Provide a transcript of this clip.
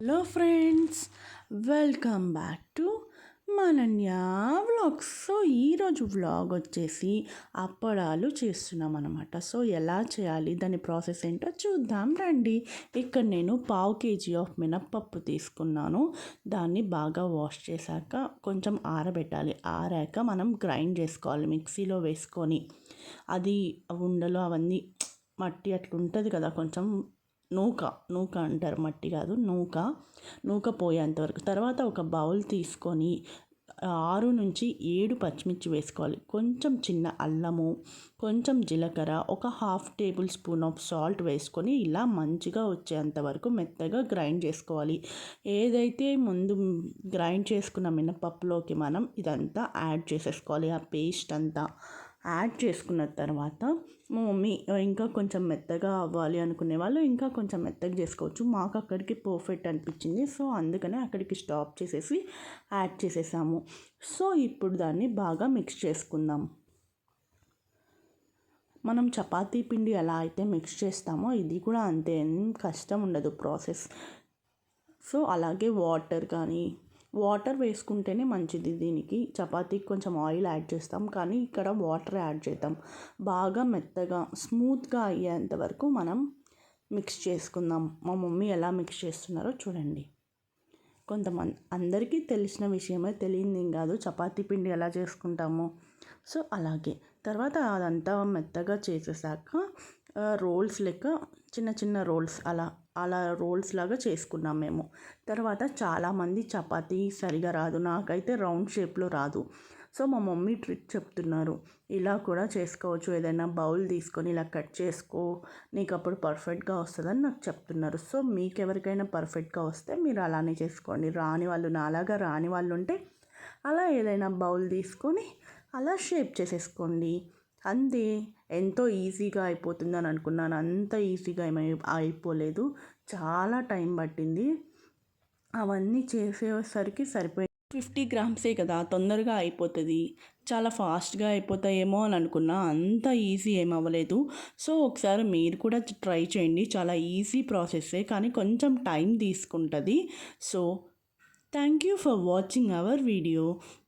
Hello friends welcome back to Mananya vlogs. So ఈరోజు vlog వచ్చేసి అప్పడాలు చేస్తున్నాం అనమాట సో ఎలా చేయాలి దాని ప్రాసెస్ ఏంటో చూద్దాం రండి. ఇక్కడ నేను పావు కేజీ ఆఫ్ మినప్పప్పు తీసుకున్నాను. దాన్ని బాగా వాష్ చేశాక కొంచెం ఆరబెట్టాలి. ఆరాక మనం గ్రైండ్ చేసుకోవాలి మిక్సీలో వేసుకొని. అది ఉండలు అవన్నీ మట్టి అట్లా ఉంటుంది కదా కొంచెం నూక నూక అంటారు మట్టి కాదు నూక నూక పోయేంతవరకు తర్వాత ఒక బౌల్ తీసుకొని ఆరు నుంచి ఏడు పచ్చిమిర్చి వేసుకోవాలి. కొంచెం చిన్న అల్లము కొంచెం జీలకర్ర ఒక half tablespoon of salt వేసుకొని ఇలా మంచిగా వచ్చేంత వరకు మెత్తగా గ్రైండ్ చేసుకోవాలి. ఏదైతే ముందు గ్రైండ్ చేసుకున్న మినపప్పులోకి మనం ఇదంతా యాడ్ చేసేసుకోవాలి. ఆ పేస్ట్ అంతా యాడ్ చేసుకున్న తర్వాత మీ మమ్మీ ఇంకా కొంచెం మెత్తగా అవ్వాలి అనుకునే వాళ్ళు ఇంకా కొంచెం మెత్తగా చేసుకోవచ్చు. మాకు అక్కడికి పర్ఫెక్ట్ అనిపించింది. సో అందుకనే అక్కడికి స్టాప్ చేసేసి యాడ్ చేసేసాము. సో ఇప్పుడు దాన్ని బాగా మిక్స్ చేసుకుందాం. మనం చపాతీ పిండి ఎలా అయితే మిక్స్ చేస్తామో ఇది కూడా అంతే. కష్టం ఉండదు ప్రాసెస్ సో అలాగే వాటర్ కానీ వాటర్ వేసుకుంటేనే మంచిది దీనికి. చపాతీకి కొంచెం ఆయిల్ యాడ్ చేస్తాం కానీ ఇక్కడ వాటర్ యాడ్ చేద్దాం. బాగా మెత్తగా స్మూత్గా అయ్యేంత వరకు మనం మిక్స్ చేసుకుందాం. మా మమ్మీ ఎలా మిక్స్ చేస్తున్నారో చూడండి. కొంతమంది అందరికీ తెలిసిన విషయమే తెలియంది ఏం కాదు. చపాతీ పిండి ఎలా చేసుకుంటామో. సో అలాగే. తర్వాత అదంతా మెత్తగా చేసేసాక రోల్స్ లెక్క చిన్న చిన్న రోల్స్ అలా అలా రోల్స్ లాగా చేసుకున్నాం మేము. తర్వాత చాలామంది చపాతీ సరిగా రాదు నాకైతే రౌండ్ షేప్లో రాదు. సో మా మమ్మీ ట్రిక్ చెప్తున్నారు. ఇలా కూడా చేసుకోవచ్చు ఏదైనా బౌల్ తీసుకొని ఇలా కట్ చేసుకో నీకు అప్పుడు పర్ఫెక్ట్గా వస్తుందని నాకు చెప్తున్నారు. సో మీకు ఎవరికైనా పర్ఫెక్ట్గా వస్తే మీరు అలానే చేసుకోండి. రాని వాళ్ళు నాలాగా రాని వాళ్ళు ఉంటే అలా ఏదైనా బౌల్ తీసుకొని అలా షేప్ చేసేసుకోండి. అంతే ఎంతో ఈజీగా అయిపోతుందని అనుకున్నాను. అంత ఈజీగా ఏమై అయిపోలేదు. చాలా టైం పట్టింది. అవన్నీ చేసేసరికి సరిపోయి ఫిఫ్టీ గ్రామ్సే కదా తొందరగా అయిపోతుంది. చాలా ఫాస్ట్గా అయిపోతాయేమో అని అనుకున్నా. అంత ఈజీ ఏం అవ్వలేదు సో ఒకసారి మీరు కూడా ట్రై చేయండి. చాలా ఈజీ ప్రాసెస్సే కానీ కొంచెం టైం తీసుకుంటుంది. So thank you for watching our video.